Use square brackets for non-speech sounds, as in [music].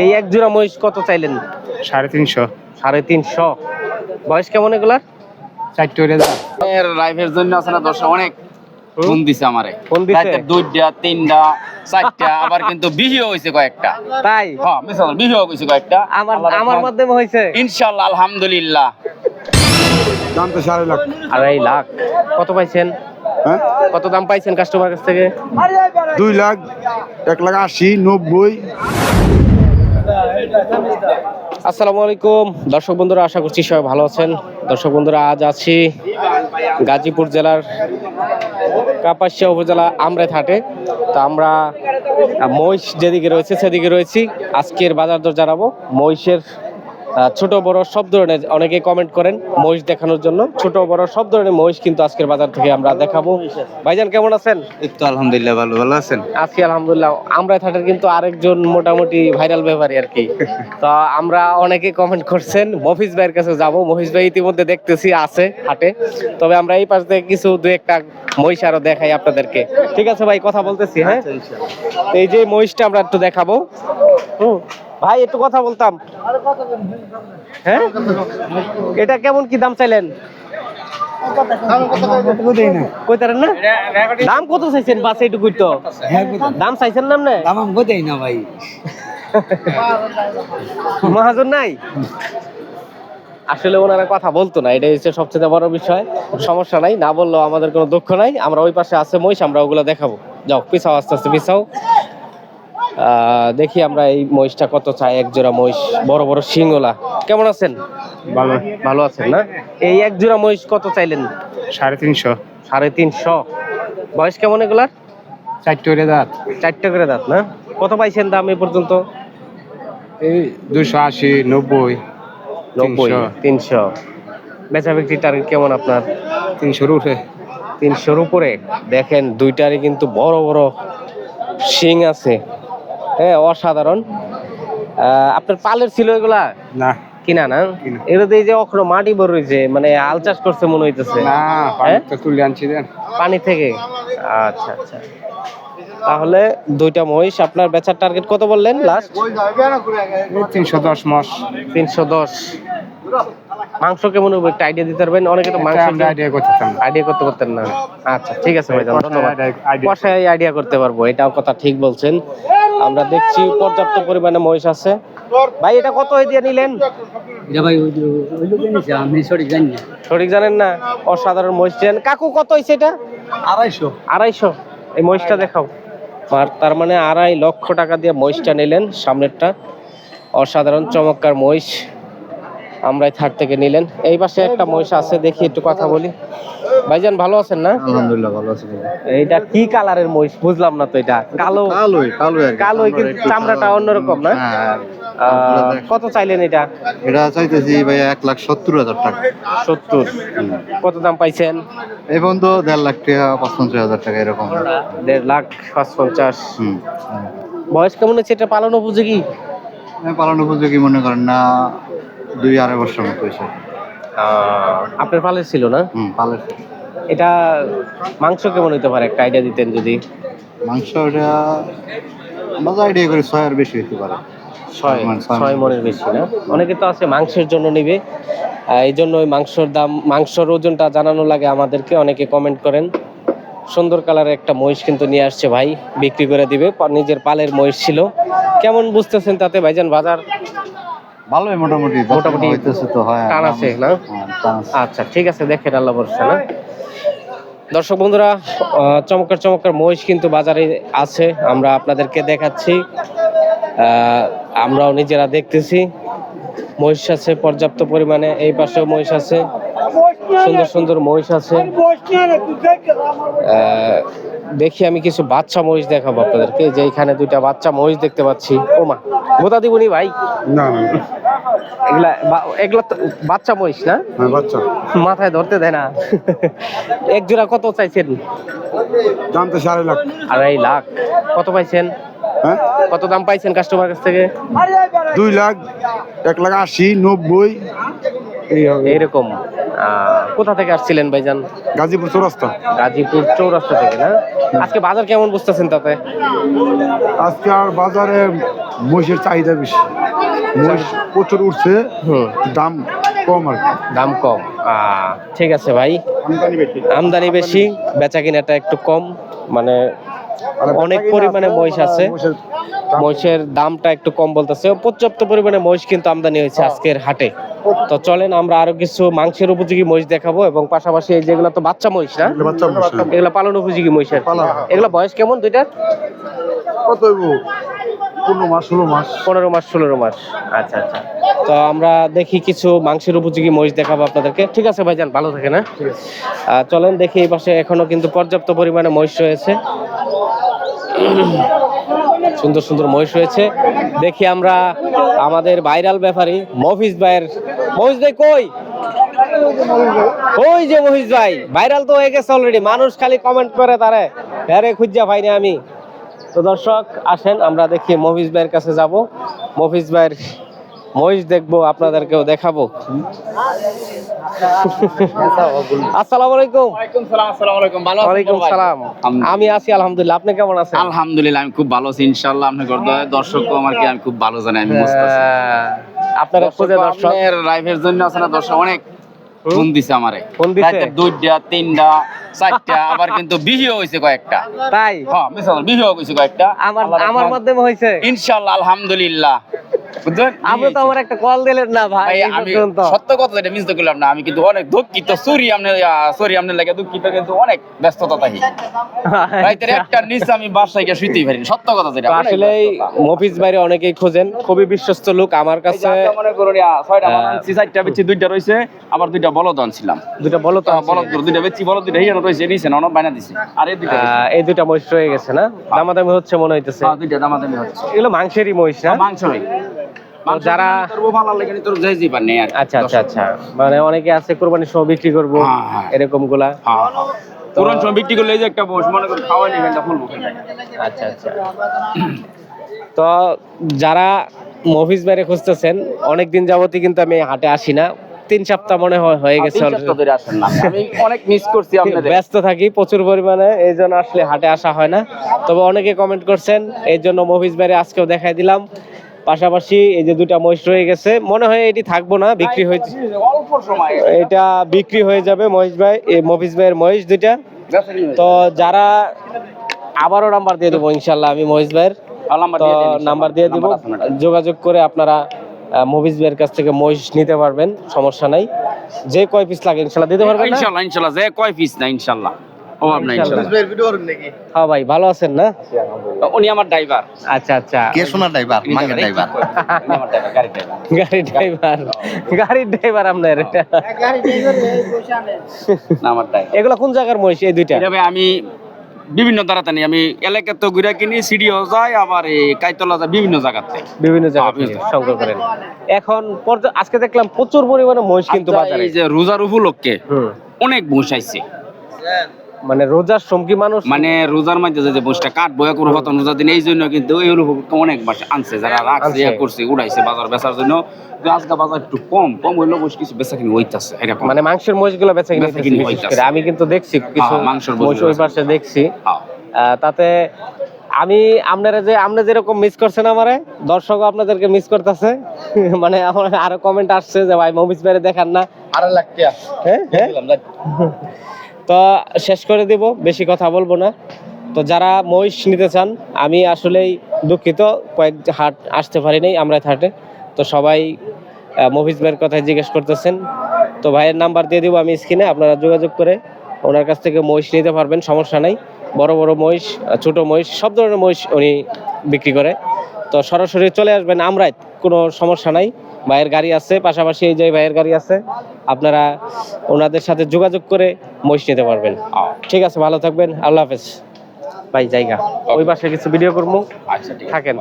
এই এক জোড়া মহিষ কত চাইলেন? সাড়ে তিনশো। সাড়ে তিনশো। বয়স কেমন এগুলার? চারটে এর লাইফের জন্য আছে না দর্শক অনেক। ফোন দিছে আমারে। ফোন দিছে? দুইটা তিনটা চারটা আবার কিন্তু বিহিও হয়েছে কয়েকটা। তাই? হ্যাঁ মিশাল বিহিও হয়েছে কয়েকটা। আমার আমার মাধ্যমে হয়েছে ইনশাআল্লাহ আলহামদুলিল্লাহ। দাম তো সাড়ে লাখ। আড়াই লাখ। কত পাইছেন? হ্যাঁ? কত দাম পাইছেন কাস্টমার কাছ থেকে? দুই লাখ এক লাখ আশি নব্বই। আসসালামু আলাইকুম। দর্শক বন্ধুরা, আশা করছি সবাই ভালো আছেন। দর্শক বন্ধুরা, আজ আছি গাজীপুর জেলার কাপাসিয়া উপজেলা আমরাই হাটে তো আমরা মহিষ যেদিকে রয়েছে, সেদিকে রয়েছি। আজকের বাজার দর জানাব। মহিষের ছোট বড় সব ধরনের অনেকে কমেন্ট করেন মহিষ দেখানোর জন্য। ছোট বড় সব ধরনের মহিষ কিন্তু আজকের বাজার থেকে আমরা দেখাবো। ভাইজান কেমন আছেন? এই তো আলহামদুলিল্লাহ ভালো ভালো আছেন? আজকে আলহামদুলিল্লাহ আমরা থাটার কিন্তু আরেকজন মোটামুটি ভাইরাল ব্যাপারী আর কি। তো আমরা অনেকে কমেন্ট করছেন মফিজ ভাইয়ের কাছে যাব। মফিজ ভাই ইতিমধ্যে দেখতেছি আছে হাটে। তবে আমরা এই পাশ থেকে কিছু দু একটা মহিষ আরও দেখাই আপনাদেরকে। ঠিক আছে ভাই কথা বলতেছি হ্যাঁ? এই যে মহিষটা আমরা একটু দেখাবো। হুম। ভাই একটু কথা বলতাম। হ্যাঁ? এটা কেমন কি দাম চাইলেন? দাম কত চাইছেন বাস এইটুকুই তো? দাম চাইছেন না দাম বোঝাই না ভাই। মহাজন নাই? আসলে ওনারা কথা বলতো না এটাই হচ্ছে সবচেয়ে বড় বিষয়। সমস্যা নাই না বললেও আমাদের কোনো দুঃখ নাই। আমরা ওই পাশে আছে মহিষ আমরা ওগুলো দেখাবো। যাও পিছাও আস্তে আস্তে পিছাও। দেখি আমরা এই মহিষটা কত চাই এক জোড়া মহিষ বড় বড় শিংওলা কেমন আছেন? ভালো ভালো আছেন না? এই এক জোড়া মহিষ কত চাইলেন? সাড়ে তিনশো। সাড়ে তিনশো। বয়স কেমন এগুলার? চারটে করে দাঁত। চারটে করে দাঁত না? কত পাইছেন দাম এ পর্যন্ত? এই দুশো আশি নব্বই নব্বই তিনশো। বেচা বিক্রি টার্গেট কেমন আপনার? তিনশোর উঠে তিনশোর উপরে। দেখেন দুইটারই কিন্তু বড় বড় শিং আছে। হ্যাঁ অসাধারণ। আপনার পালের ছিল এগুলা? না। কিনা না। এটাতে এই যে অখনো মাটি বড় হয়েছে মানে আল চাষ করছে মনে হইতেছে। পানি হ্যাঁ? তুলে আনছি পানি থেকে? আচ্ছা আচ্ছা। তাহলে দুইটা মহিষ আপনার বেচার টার্গেট কত বললেন লাস্ট তিনশো দশ মাস। তিনশো দশ। মাংস কেমন হবে একটা আইডিয়া দিতে পারবেন? অনেকে তো মাংস আইডিয়া করতেতাম না। আইডিয়া করতে পারতেন না। আচ্ছা ঠিক আছে ভাই ধন্যবাদ। কষায় আইডিয়া করতে পারব এটাও কথা ঠিক বলছেন। আমরা দেখছি পর্যাপ্ত পরিমাণে মহিষ আছে। ভাই এটা কত দিয়ে নিলেন? সঠিক জানেন না? অসাধারণ মহিষ জানেন কাকু কত হয়েছে এটা? আড়াইশো। আড়াইশো। এই মহিষটা দেখাও। আর তার মানে আড়াই লক্ষ টাকা দিয়ে মহিষটা নিলেন সামনেরটা। অসাধারণ চমৎকার মহিষ। আমরাই থাক থেকে নিলেন। এই পাশে একটা মহিষ আছে দেখি একটু কথা বলি। ভাইজান ভালো আছেন না? আলহামদুলিল্লাহ ভালো আছি এইটা কি কালারের মহিষ? বুঝলাম না তো এটা। কালো কালোই কালোই কালোই কিন্তু চামড়াটা অন্যরকম না? হ্যাঁ কত চাইলেন এটা? এটা চাইতেছি ভাই এক লাখ সত্তর হাজার টাকা। সত্তর। কত দাম পাইছেন? এই পর্যন্ত দেড় লাখ টাকা পঁচপঞ্চাশ হাজার টাকা এরকম। দেড় লাখ পঞ্চাশ বয়স কেমন হচ্ছে? এটা পালন উপযোগী? পালন উপযোগী মনে করেন না। দুই আড়াই বছর মতো হয়েছে। আপনার পালের ছিল না? হুম পালের এটা মাংস কেমন হইতে পারে? একটা আইডিয়া দিতেন যদি। মাংস ওটা মজা আইডিয়া করে ছয় আর বেশি হতে পারে। ছয়। মনের বেশি না? অনেকে তো আছে মাংসের জন্য নিবে। এই জন্য ওই মাংসর দাম মাংসর ওজনটা জানানো লাগে আমাদেরকে। অনেকে কমেন্ট করেন সুন্দর কালারের একটা মহিষ কিন্তু নিয়ে আসছে ভাই বিক্রি করে দিবে। নিজের পালের মহিষ ছিল। কেমন বুঝতেছেন তাতে ভাইজান? বাজার ভালোই মোটামুটি মোটামুটি মোটামুটি হইতেছে তো হয় টান আছে না? হ্যাঁ। আচ্ছা ঠিক আছে দেখেন আল্লাহ ভরসা না? দর্শক বন্ধুরা চমৎকার চমৎকার মহিষ কিন্তু বাজারে আছে আমরা আপনাদেরকে দেখাচ্ছি। আহ, আমরাও নিজেরা দেখতেছি। মহিষ আছে পর্যাপ্ত পরিমাণে এই পাশেও মহিষ আছে। সুন্দর সুন্দর মহিষ আছে। দেখি আমি কিছু বাচ্চা মহিষ দেখাবো আপনাদেরকে যে এখানে দুইটা বাচ্চা মহিষ দেখতে পাচ্ছি। ও মা গোতা দিবনি ভাই? না। না এগুলা এগুলা তো বাচ্চা মহিষ না? হ্যাঁ বাচ্চা। মাথায় ধরতে দেয় না। এক জোড়া কত চাইছেন? দাম তো লাখ। আড়াই লাখ। কত পাইছেন? হ্যাঁ? কত দাম পাইছেন কাস্টমার কাছ থেকে? দুই লাখ এক লাখ আশি নব্বই। এই এইরকম কোথা থেকে আসছিলেন ভাইজান? গাজীপুর চৌরাস্তা। গাজীপুর চৌরাস্তা থেকে না? আজকে বাজার কেমন বুঝতেছেন তাতে? আজকে আর বাজারে মহিষের চাহিদা বেশি। মহিষ প্রচুর উঠছে দাম কম আর দাম কম। ঠিক আছে ভাই। আমদানি বেশি। আমদানি বেশি বেচা কিনাটা একটু কম। মানে অনেক পরিমাণে মহিষ আছে। মহিষের মহিষের দামটা একটু কম বলতেছে। পর্যাপ্ত পরিমাণে মহিষ কিন্তু আমদানি হয়েছে আজকের হাটে। তো চলেন আমরা আরও কিছু মাংসের উপযোগী মহিষ দেখাবো এবং পাশাপাশি এই যেগুলো তো বাচ্চা মহিষ না? এগুলো হ্যাঁ। পালন উপযোগী মহিষ আর এগুলো বয়স কেমন দুইটার? কত পনেরো মাস ষোলো মাস। পনেরো মাস ষোলো মাস। আচ্ছা আচ্ছা। তো আমরা দেখি কিছু মাংসের উপযোগী মহিষ দেখাবো আপনাদেরকে। ঠিক আছে ভাইজান ভালো থাকে না চলেন দেখি এই পাশে এখনও কিন্তু পর্যাপ্ত পরিমাণে মহিষ রয়েছে। সুন্দর সুন্দর মহিষ রয়েছে। দেখি আমরা আমাদের ভাইরাল ব্যাপারী মফিজ ভাইয়ের মফিজ ভাই কই? ওই যে মহিষ ভাই, ভাইরাল তো হয়ে গেছে অলরেডি মানুষ খালি কমেন্ট করে তারে। হ্যাঁ রে, খুঁজা পাইনি আমি। তো দর্শক, আসেন, আমরা দেখি মফিজ ভাইয়ের কাছে যাব। মফিজ ভাইয়ের মহিষ দেখব আপনাদেরকেও দেখাবো। আসসালামু আলাইকুম। ওয়ালাইকুম সালাম আমি আছি আলহামদুলিল্লাহ। আপনি কেমন আছেন? আলহামদুলিল্লাহ আমি খুব ভালো আছি ইনশাআল্লাহ। আপনি করতে দর্শক আমার কি আমি খুব ভালো জানি আমি আহ, আপনারা খুঁজে দর্শক। রাইভের জন্য আছে না দর্শক অনেক ফোন দিছে আমারে। ফোন দিছে? দুইটা তিনটা চারটা আবার কিন্তু বিহিও কয়েকটা। তাই? হ্যাঁ বিহিও কয়েকটা। আমার আমার মাধ্যমে ইনশাআল্লাহ আলহামদুলিল্লাহ। বুঝলেন আপনি তো আমার একটা কল দিলেন না ভাই ভাই আমি সত্য কথা যেটা মিস করলাম না। আমি কিন্তু অনেক দুঃখিত সরি আপনি সরি লাগে দুঃখিত কিন্তু অনেক ব্যস্ততা থাকি। রাইতের একটা নিচ আমি বাসায় গিয়ে শুইতেই পারি সত্য কথা যেটা আসলে। মফিজ বাইরে অনেকেই খোঁজেন খুবই বিশ্বস্ত লোক আমার কাছে। মনে করুন ছয়টা আহ, চারটা বেচছি, দুইটা আবার দুইটা বলদ আনছিলাম। দুটো বলো তো তো বলদ দুইটা বেচছি, বলদ দুইটা হিয়ানো রয়েছে, নিচে না, বায়না দিছে। আর এই দুইটা এই দুইটা মহিষ রয়ে গেছে না দামাদামি হচ্ছে মনে হইতেছে হ্যাঁ, দুইটা দামাদামি হচ্ছে। এগুলো মাংসেরই মহিষ না মাংস নেই। যারা-। আচ্ছা আচ্ছা আচ্ছা মানে অনেকে আছে কোরবানি সহ বিক্রি করব হ্যাঁ, হ্যাঁ। এরকমগুলা হ্যাঁ, হ্যাঁ। পুরন বিক্রি করলে যে একটা বস মনে করি খাওয়াই নিবেন ফুল আচ্ছা আচ্ছা তো যারা মফিজ বাইরে খুঁজতেছেন অনেকদিন যাবতই কিন্তু আমি হাটে আসি না তিন সপ্তাহ মনে হয় হয়ে গেছে আসেন না। আমি অনেক মিস করছি [laughs] আপনাদের। ব্যস্ত থাকি প্রচুর পরিমাণে এই জন্য আসলে হাটে আসা হয় না। তবে অনেকে কমেন্ট করছেন এই জন্য মহিষ বাইরে আজকেও দেখাই দিলাম। পাশাপাশি এই যে দুটা মহিষ রয়ে গেছে মনে হয় এটি থাকব না বিক্রি হয়েছে। অল্প সময়। এটা বিক্রি হয়ে যাবে মহিষ ভাই এই মফিজ ভাইয়ের মহিষ দুইটা। তো যারা আবারও নাম্বার দিয়ে দেবো ইনশাল্লাহ আমি মহিষ ভাইয়ের। তো নাম্বার দিয়ে দিব। যোগাযোগ করে আপনারা মহিষ ভাইয়ের কাছ থেকে মহিষ নিতে পারবেন সমস্যা নাই। যে কয় পিস লাগে ইনশাল্লাহ দিতে পারবেন না? ইনশাল্লাহ ইনশাল্লাহ যে কয় পিস না ইনশাল্লাহ অভাব না ইনশাল্লাহ। হ্যাঁ ভাই ভালো আছেন না? উনি আমার ড্রাইভার আচ্ছা আচ্ছা। কে শোনার ড্রাইভার মাঙ্গের ড্রাইভার আমার ড্রাইভার গাড়ি ড্রাইভার গাড়ির ড্রাইভার গাড়ির ড্রাইভার এটা আমার ড্রাইভার এগুলো কোন জায়গার মহিষ এই দুইটা? আমি বিভিন্ন তাড়াতাড়ি আমি এলাকা তো ঘুরে কিনি সিডিও যায় আবার এই কাইতলা যায় বিভিন্ন জায়গাতে। বিভিন্ন জায়গা থেকে বিভিন্ন। সংগ্রহ করেন। এখন আজকে দেখলাম প্রচুর পরিমাণে মহিষ কিন্তু আচ্ছা, বাজারে। এই যে রোজার উপলক্ষে অনেক মহিষ আইছে। মানে রোজার সমকি মানুষ মানে রোজার মধ্যে যে বসটা কাটবো এক হতো রোজার দিন এই জন্য কিন্তু এই উপলক্ষে অনেক বাসা আনছে যারা রাখছে ইয়া করছে উড়াইছে বাজার বেচার জন্য। যে আজকে বাজার একটু কম কম হইলেও বসে কিছু বেচা কিনে হইতাছে এরকম। মানে মাংসের মহিষগুলো বেচে কিনে হইতাছে। আমি কিন্তু দেখছি কিছু হ্যাঁ, মাংসের মহিষ ওই পাশে দেখছি। হ্যাঁ। আহ, তাতে আমি আপনারা যে আপনি যেরকম মিস করছেন আমারে দর্শক আপনাদেরকে মিস করতেছে। [laughs] মানে আমার আরও কমেন্ট আসছে যে ভাই মমিস বাইরে দেখান না। হ্যাঁ হ্যাঁ। তো শেষ করে দিব, বেশি কথা বলব না। তো যারা মহিষ নিতে চান, আমি আসলেই দুঃখিত, কয়েক হাট আসতে পারি নাই আমরা হাটে। তো সবাই মহিষ ভাইয়ের কথাই জিজ্ঞেস করতেছেন। তো ভাইয়ের নাম্বার দিয়ে দিব আমি স্ক্রিনে, আপনারা যোগাযোগ করে ওনার কাছ থেকে মহিষ নিতে পারবেন, সমস্যা নাই। বড় বড় মহিষ ছোট মহিষ, সব ধরনের মহিষ উনি বিক্রি করে। তো সরাসরি চলে আসবেন আমরাই, কোনো সমস্যা নাই। ভাইয়ের গাড়ি আছে পাশাপাশি এই যে ভাইয়ের গাড়ি আছে আপনারা ওনাদের সাথে যোগাযোগ করে মহিষ নিতে পারবেন। ঠিক আছে ভালো থাকবেন আল্লাহ হাফেজ। ভাই জায়গা। ওই পাশে কিছু ভিডিও করব। আচ্ছা থাকেন।